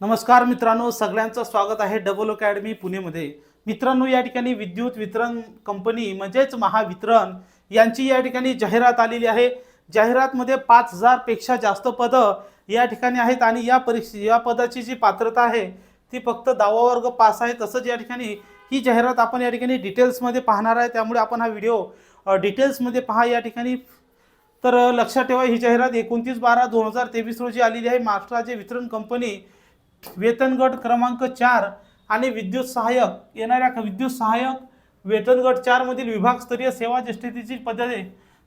नमस्कार मित्रांनो सगळ्यांचं स्वागत आहे डबल अकॅडमी पुणेमध्ये. मित्रांनो या ठिकाणी विद्युत वितरण कंपनी म्हणजेच महावितरण यांची या ठिकाणी जाहिरात आलेली आहे. जाहिरातमध्ये पाच हजारपेक्षा जास्त पदं या ठिकाणी आहेत आणि या परीक्षे या पदाची जी पात्रता आहे ती फक्त दहावा वर्ग पास आहे. तसंच या ठिकाणी ही जाहिरात आपण या ठिकाणी डिटेल्समध्ये पाहणार आहे. त्यामुळे आपण हा व्हिडिओ डिटेल्समध्ये पहा. या ठिकाणी तर लक्षात ठेवा ही जाहिरात एकोणतीस बारा दोन हजार तेवीस रोजी आलेली आहे. महाराष्ट्र राज्य वितरण कंपनी वेतनगट क्रमांक चार आणि विद्युत सहाय्यक येणाऱ्या विद्युत सहाय्यक वेतनगट चारमधील विभागस्तरीय सेवा ज्येष्ठतेची पदे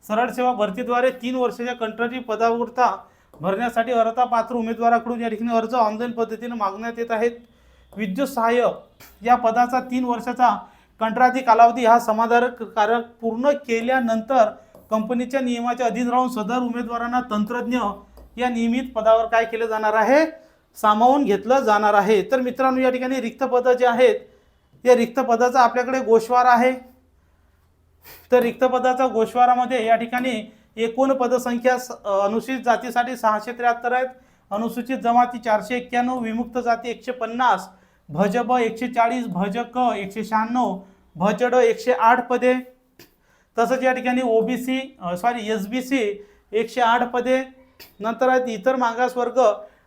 सरळ सेवा भरतीद्वारे तीन वर्षाच्या कंत्राटी पदावरता भरण्यासाठी अर्हता पात्र उमेदवाराकडून या ठिकाणी अर्ज ऑनलाईन पद्धतीने मागण्यात येत आहेत. विद्युत सहाय्यक या पदाचा तीन वर्षाचा कंत्राटी कालावधी हा समाधानकारक कारक पूर्ण केल्यानंतर कंपनीच्या नियमाच्या अधीन राहून सदर उमेदवारांना तंत्रज्ञ या नियमित पदावर काय केलं जाणार आहे? सामावून घेतलं जाणार आहे. तर मित्रांनो या ठिकाणी रिक्त पदं जे आहेत या रिक्त पदाचा आपल्याकडे गोषवार आहे. तर रिक्त पदाचा गोशवारामध्ये या ठिकाणी एकूण पदसंख्या अनुसूचित जातीसाठी सहाशे त्र्याहत्तर आहेत. अनुसूचित जमाती चारशे एक्क्याण्णव विमुक्त जाती एकशे पन्नास भजब एकशे चाळीस भज क एकशे शहाण्णव भजड एकशे आठ पदे. तसंच या ठिकाणी OBC sorry S B C एकशे आठ पदे. नंतर आहेत इतर मागासवर्ग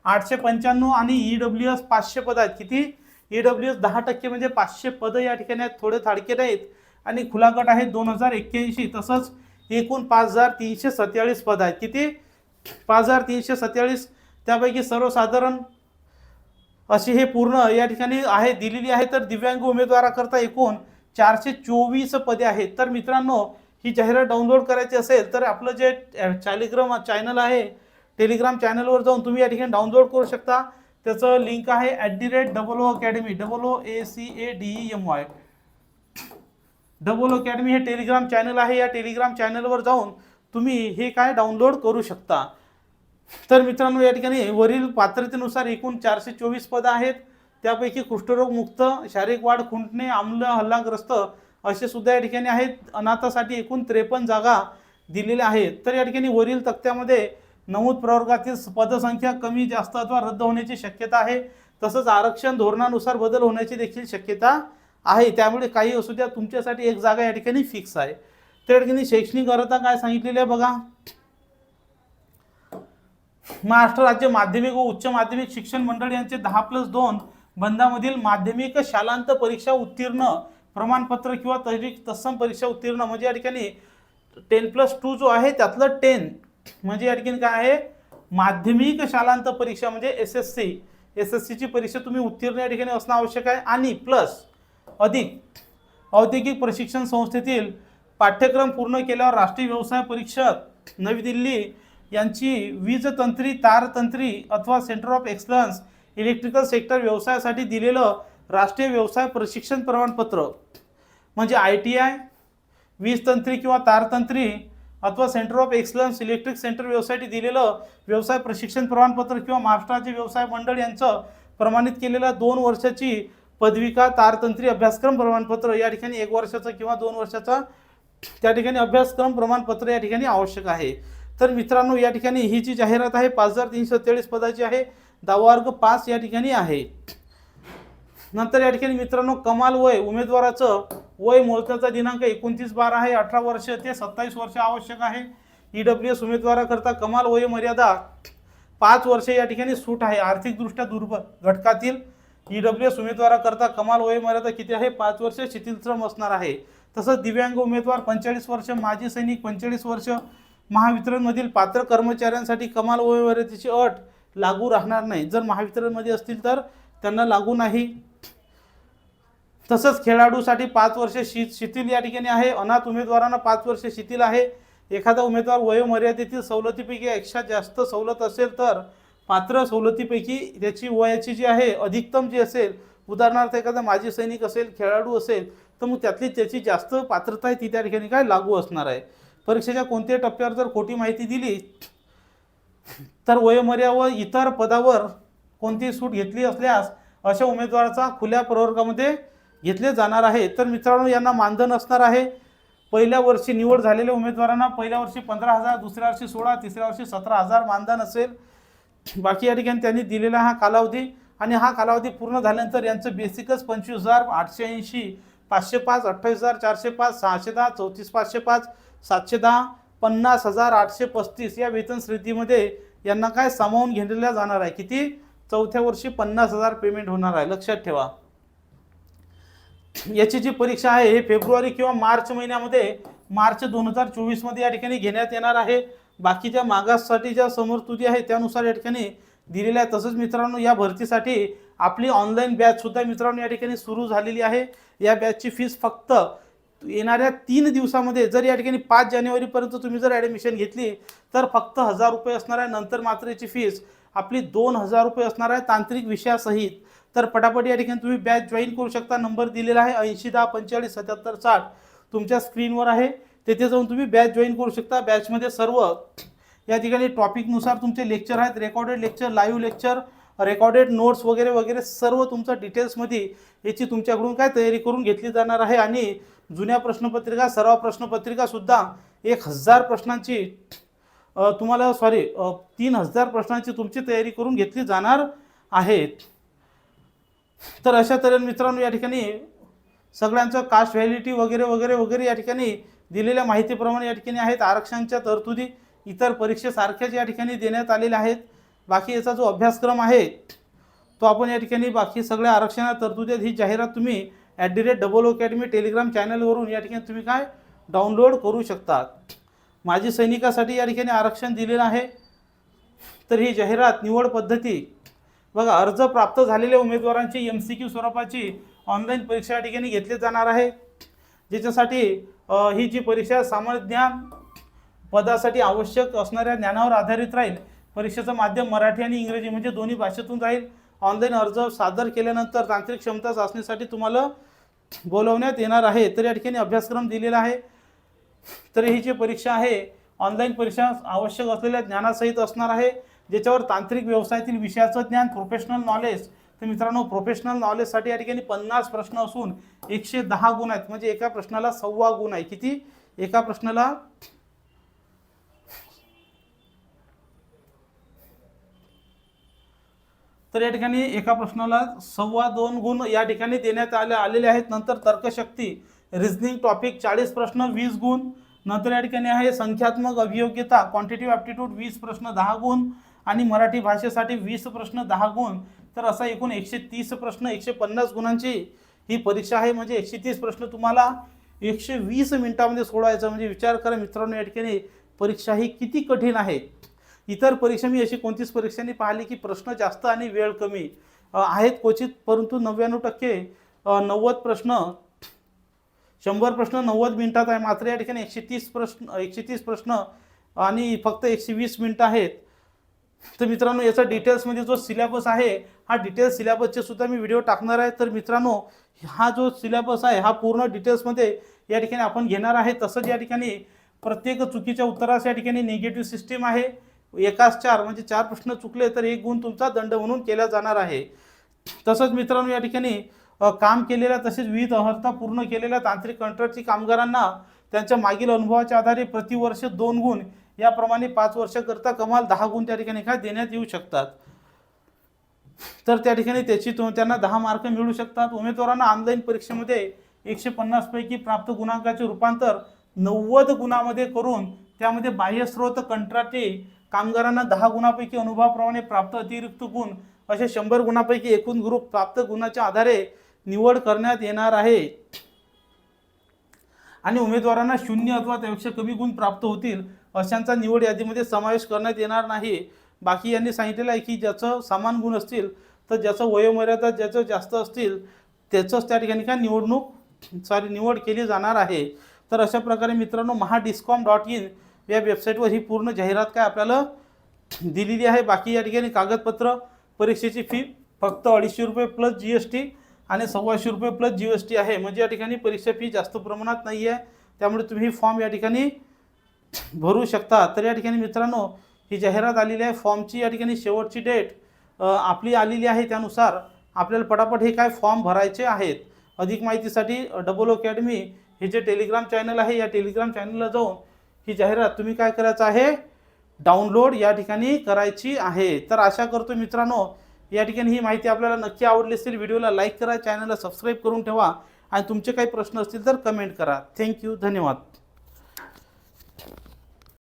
आठशे पंच्याण्णव आणि ई डब्ल्यू एस पाचशे पद आहेत. किती? ई डब्ल्यू एस दहा टक्के म्हणजे पाचशे पदं या ठिकाणी आहेत. थोडे थाडके आहेत आणि खुला गट आहेत दोन हजार एक्क्याऐंशी. तसंच एकूण पाच हजार तीनशे सत्तेचाळीस पद आहेत. किती? पाच हजार तीनशे सत्तेचाळीस. त्यापैकी सर्वसाधारण अशी हे पूर्ण या ठिकाणी आहे दिलेली आहे. तर दिव्यांग उमेदवाराकरता एकूण चारशे चोवीस पदे आहेत. तर मित्रांनो ही जाहिरात डाउनलोड करायची असेल तर आपलं जे टेलिग्राम चॅनल आहे टेलिग्राम चॅनलवर जाऊन तुम्ही या ठिकाणी डाउनलोड करू शकता. त्याचं लिंक आहे at the rate double O academy double O A C A D E M Y double O academy हे टेलिग्राम चॅनल आहे. या टेलिग्राम चॅनलवर जाऊन तुम्ही हे काय डाउनलोड करू शकता. तर मित्रांनो या ठिकाणी वरील पात्रतेनुसार एकूण चारशे चोवीस पदं आहेत. त्यापैकी कुष्ठरोगमुक्त शारीरिक वाढ खुंटणे आम्ल हल्लाग्रस्त असे सुद्धा या ठिकाणी आहेत. अनाथासाठी एकूण त्रेपन्न जागा दिलेल्या आहेत. तर या ठिकाणी वरील तक्त्यामध्ये नमूद प्रवर्गातील पदसंख्या कमी जास्त अथवा रद्द होण्याची शक्यता आहे. तसंच आरक्षण धोरणानुसार बदल होण्याची देखील शक्यता आहे. त्यामुळे काही असू द्या तुमच्यासाठी एक जागा या ठिकाणी फिक्स आहे. त्या ठिकाणी शैक्षणिक अर्हता काय सांगितलेली आहे बघा. महाराष्ट्र राज्य माध्यमिक व उच्च माध्यमिक शिक्षण मंडळ यांचे दहा प्लस दोन बंधामधील माध्यमिक शालांत परीक्षा उत्तीर्ण प्रमाणपत्र किंवा तरी तत्सम परीक्षा उत्तीर्ण म्हणजे या ठिकाणी टेन प्लस टू जो आहे त्यातलं टेन म्हणजे आणखीन काय आहे? माध्यमिक शालांत परीक्षा म्हणजे S S C S S सीची परीक्षा तुम्ही उत्तीर्ण या ठिकाणी असणं आवश्यक आहे. आणि प्लस अधिक औद्योगिक प्रशिक्षण संस्थेतील पाठ्यक्रम पूर्ण केल्यावर राष्ट्रीय व्यवसाय परीक्षक नवी दिल्ली यांची वीज तंत्री तारतंत्री अथवा centre of excellence electrical sector व्यवसायासाठी दिलेलं राष्ट्रीय व्यवसाय प्रशिक्षण प्रमाणपत्र. म्हणजे आय टी आय वीज तंत्री किंवा तारतंत्री अथवा centre of excellence electric centre व्यवसायासाठी दिलेलं व्यवसाय प्रशिक्षण प्रमाणपत्र किंवा महाराष्ट्राचे व्यवसाय मंडळ यांचं प्रमाणित केलेलं दोन वर्षाची पदविका तारतंत्री अभ्यासक्रम प्रमाणपत्र या ठिकाणी एक वर्षाचं किंवा दोन वर्षाचा त्या ठिकाणी अभ्यासक्रम प्रमाणपत्र या ठिकाणी आवश्यक आहे. तर मित्रांनो या ठिकाणी ही जी जाहिरात आहे पाच हजार तीनशे सत्तेचाळीस पदाची आहे दहावा वर्ग पास या ठिकाणी आहे. नंतर या ठिकाणी मित्रांनो कमाल वय उमेदवाराचं वय मोजण्याचा दिनांक एकोणतीस बारा आहे. अठरा वर्ष ते सत्तावीस वर्ष आवश्यक आहे. ई डब्ल्यू एस उमेदवाराकरता कमाल वय मर्यादा पाच वर्ष या ठिकाणी सूट आहे. आर्थिकदृष्ट्या दुर्बल घटकातील ई डब्ल्यू एस उमेदवाराकरता कमाल वय मर्यादा किती आहे? पाच वर्ष शिथिलश्रम असणार आहे. तसंच दिव्यांग उमेदवार पंचेचाळीस वर्ष माजी सैनिक पंचेचाळीस वर्ष महावितरणमधील पात्र कर्मचाऱ्यांसाठी कमाल वय मर्यादेची अट लागू राहणार नाही. जर महावितरणमध्ये असतील तर त्यांना लागू नाही. तसंच खेळाडूसाठी पाच वर्षे शि शिथिल या ठिकाणी आहे. अनाथ उमेदवारांना पाच वर्ष शिथिल आहे. एखादा उमेदवार वयोमर्यादेतील सवलतीपैकी एकशा जास्त सवलत असेल तर पात्र सवलतीपैकी त्याची वयाची जी आहे अधिकतम जी असेल उदाहरणार्थ एखादा माजी सैनिक असेल खेळाडू असेल तर मग त्यातली त्याची जास्त पात्रता आहे ती त्या ठिकाणी काय लागू असणार आहे. परीक्षेच्या कोणत्याही टप्प्यावर जर खोटी माहिती दिली तर वयोमर्या व इतर पदावर कोणतीही सूट घेतली असल्यास अशा उमेदवाराचा खुल्या प्रवर्गामध्ये घेतले जाणार आहे. तर मित्रांनो यांना मानधन असणार आहे. पहिल्या वर्षी निवड झालेल्या उमेदवारांना पहिल्या वर्षी पंधरा हजार दुसऱ्या वर्षी सोळा तिसऱ्या वर्षी सतरा हजार मानधन असेल. बाकी या ठिकाणी त्यांनी दिलेला हा कालावधी आणि हा कालावधी पूर्ण झाल्यानंतर यांचं बेसिकच पंचवीस हजार आठशे ऐंशी पाचशे पाच अठ्ठावीस हजार चारशे पाच सहाशे दहा चौतीस पाचशे पाच सातशे दहा पन्नास हजार आठशे पस्तीस या वेतन श्रेणीमध्ये यांना काय सामावून घेतल्या जाणार आहे? किती? चौथ्या वर्षी पन्नास हजार पेमेंट होणार आहे. लक्षात ठेवा. याची जी परीक्षा आहे हे फेब्रुवारी किंवा मार्च महिन्यामध्ये मार्च दोन हजार चोवीसमध्ये या ठिकाणी घेण्यात येणार आहे. बाकीच्या मागाससाठी ज्या समरतुदी आहे त्यानुसार या ठिकाणी दिलेल्या आहे. तसंच मित्रांनो या भरतीसाठी आपली ऑनलाईन बॅचसुद्धा मित्रांनो या ठिकाणी सुरू झालेली आहे. या बॅचची फीस फक्त येणाऱ्या तीन दिवसामध्ये जर या ठिकाणी पाच जानेवारीपर्यंत तुम्ही जर ॲडमिशन घेतली तर फक्त हजार रुपये असणार आहे. नंतर मात्र याची फीस आपली दोन हजार रुपये असणार आहे तांत्रिक विषयासहित. तर पटापट या ठिकाणी तुम्ही बॅच जॉईन करू शकता. नंबर दिलेला आहे ऐंशी दहा पंचेचाळीस सत्याहत्तर साठ. तुमच्या स्क्रीनवर आहे. तेथे जाऊन तुम्ही बॅच जॉईन करू शकता. बॅचमध्ये सर्व या ठिकाणी टॉपिकनुसार तुमचे लेक्चर आहेत. Recorded lecture live lecture recorded notes वगैरे वगैरे सर्व तुमचं डिटेल्समध्ये याची तुमच्याकडून काय तयारी करून घेतली जाणार आहे. आणि जुन्या प्रश्नपत्रिका सर्व प्रश्नपत्रिकासुद्धा एक हजार प्रश्नांची तुम्हाला सॉरी तीन हजार प्रश्नांची तुमची तयारी करून घेतली जाणार आहेत. तर अशा तऱ्हेने मित्रांनो या ठिकाणी सगळ्यांचं कास्ट व्हॅलिटी वगैरे वगैरे वगैरे या ठिकाणी दिलेल्या माहितीप्रमाणे या ठिकाणी आहेत. आरक्षणच्या तरतुदी इतर परीक्षेसारख्याच या ठिकाणी देण्यात आलेल्या आहेत. बाकी याचा जो अभ्यासक्रम आहे तो आपण या ठिकाणी बाकी सगळ्या आरक्षणा तरतुदी ही जाहिरात तुम्ही at the rate double academy Telegram चॅनलवरून या ठिकाणी तुम्ही काय डाउनलोड करू शकतात. माजी सैनिकासाठी या ठिकाणी आरक्षण दिलेलं आहे. तर ही जाहिरात निवड पद्धती बघा अर्ज प्राप्त झालेल्या उमेदवारांची एम सी क्यू स्वरूपाची ऑनलाईन परीक्षा या ठिकाणी घेतली जाणार आहे. ज्याच्यासाठी ही जी परीक्षा सामान्य ज्ञान पदासाठी आवश्यक असणाऱ्या ज्ञानावर आधारित राहील. परीक्षेचं माध्यम मराठी आणि इंग्रजी म्हणजे दोन्ही भाषेतून राहील ऑनलाईन अर्ज सादर केल्यानंतर तांत्रिक क्षमता चाचणीसाठी तुम्हाला बोलवण्यात येणार आहे. तर या ठिकाणी अभ्यासक्रम दिलेला आहे. तर ही जी परीक्षा आहे ऑनलाईन परीक्षा आवश्यक असलेल्या ज्ञानासहित असणार आहे ज्याच्यावर तांत्रिक व्यवसायातील विषयाचं ज्ञान प्रोफेशनल नॉलेज तर मित्रांनो प्रोफेशनल नॉलेजसाठी या ठिकाणी पन्नास प्रश्न असून एकशे दहा गुण आहेत. म्हणजे एका प्रश्नाला सव्वा गुण आहे. किती? एका प्रश्नाला तर या ठिकाणी एका प्रश्नाला सव्वा दोन गुण या ठिकाणी देण्यात आले आलेले आहेत. नंतर तर्कशक्ती. रिझनिंग टॉपिक चाळीस प्रश्न वीस गुण. नंतर या ठिकाणी आहे संख्यात्मक अभियोग्यता क्वांटिटिव्ह ॲप्टिट्यूड वीस प्रश्न दहा गुण. आणि मराठी भाषेसाठी वीस प्रश्न दहा गुण. तर असा एकूण एकशे तीस प्रश्न एकशे पन्नास गुणांची ही परीक्षा आहे. म्हणजे एकशे तीस प्रश्न तुम्हाला एकशे वीस मिनिटामध्ये सोडवायचा म्हणजे विचार करा मित्रांनो या ठिकाणी परीक्षा ही किती कठीण आहे. इतर परीक्षा मी अशी कोणतीच परीक्षांनी पाहिली की प्रश्न जास्त आणि वेळ कमी आहेत क्वचित परंतु नव्याण्णव टक्के नव्वद प्रश्न शंभर प्रश्न नव्वद मिनिटात आहे. मात्र या ठिकाणी एकशे तीस प्रश्न एकशे तीस प्रश्न आणि फक्त एकशे वीस मिनटं आहेत. तर मित्रांनो याचा डिटेल्समध्ये म्हणजे जो सिलेबस आहे हा डिटेल्स सिलेबसचे सुद्धा मी व्हिडिओ टाकणार आहे. तर मित्रांनो हा जो सिलेबस आहे हा पूर्ण डिटेल्समध्ये या ठिकाणी आपण घेणार आहे. तसंच या ठिकाणी प्रत्येक चुकीच्या उत्तरास या ठिकाणी निगेटिव्ह सिस्टीम आहे. एकाच चार म्हणजे चार प्रश्न चुकले तर एक गुण तुमचा दंड म्हणून केला जाणार आहे. तसंच मित्रांनो या ठिकाणी काम केलेल्या तसेच विविध अर्हता पूर्ण केलेल्या तांत्रिक कंत्राटी कामगारांना त्यांच्या मागील अनुभवाच्या आधारे प्रतिवर्ष दोन गुण याप्रमाणे पाच वर्षाकरता कमाल दहा गुण त्या ठिकाणी काय देण्यात येऊ शकतात. तर त्या ठिकाणी त्याची तो त्यांना दहा मार्क मिळू शकतात. उमेदवारांना ऑनलाईन परीक्षेमध्ये एकशे पन्नास पैकी प्राप्त गुणांकाचे रूपांतर नव्वद गुणामध्ये करून त्यामध्ये बाह्यस्रोत कंत्राटे कामगारांना दहा गुणापैकी अनुभवाप्रमाणे प्राप्त अतिरिक्त गुण असे शंभर गुणापैकी एकूण ग्रुप प्राप्त गुणाच्या आधारे निवड करण्यात येणार आहे. आणि उमेदवारांना शून्य अथवा त्यापेक्षा कमी गुण प्राप्त होतील अशांचा निवड यादीमध्ये समावेश करण्यात येणार नाही. बाकी यांनी सांगितलेलं आहे की ज्याचं समान गुण असतील तर ज्याचं वयोमर्यादा ज्याचं जास्त असतील त्याचंच त्या ठिकाणी काय निवडणूक सॉरी निवड केली जाणार आहे. तर अशा प्रकारे मित्रांनो महा डिस्कॉम डॉट इन या वेबसाईटवर ही पूर्ण जाहिरात काय आपल्याला दिलेली आहे. बाकी या ठिकाणी कागदपत्र परीक्षेची फी फक्त अडीचशे रुपये प्लस जी एस टी आणि सव्वाशे रुपये प्लस जी एस टी आहे. म्हणजे या ठिकाणी परीक्षा फी जास्त प्रमाणात नाही आहे त्यामुळे तुम्ही फॉर्म या ठिकाणी भरू शकता. तर या ठिकाणी मित्रांनो ही जाहिरात आलेली आहे. फॉर्मची या ठिकाणी शेवटची डेट आपली आलेली आहे त्यानुसार आपल्याला पटापट हे काय फॉर्म भरायचे आहेत अधिक माहितीसाठी डबल अकॅडमी हे जे टेलिग्राम चॅनल आहे या टेलिग्राम चॅनलला जाऊन ही जाहिरात तुम्ही काय करायचं आहे? डाउनलोड या ठिकाणी करायची आहे. तर आशा करतो मित्रांनो या ठिकाणी ही माहिती आपल्याला नक्की आवडली असेल व्हिडिओला लाईक करा चॅनलला सबस्क्राईब करून ठेवा आणि तुमचे काही प्रश्न असतील तर कमेंट करा. थँक्यू धन्यवाद.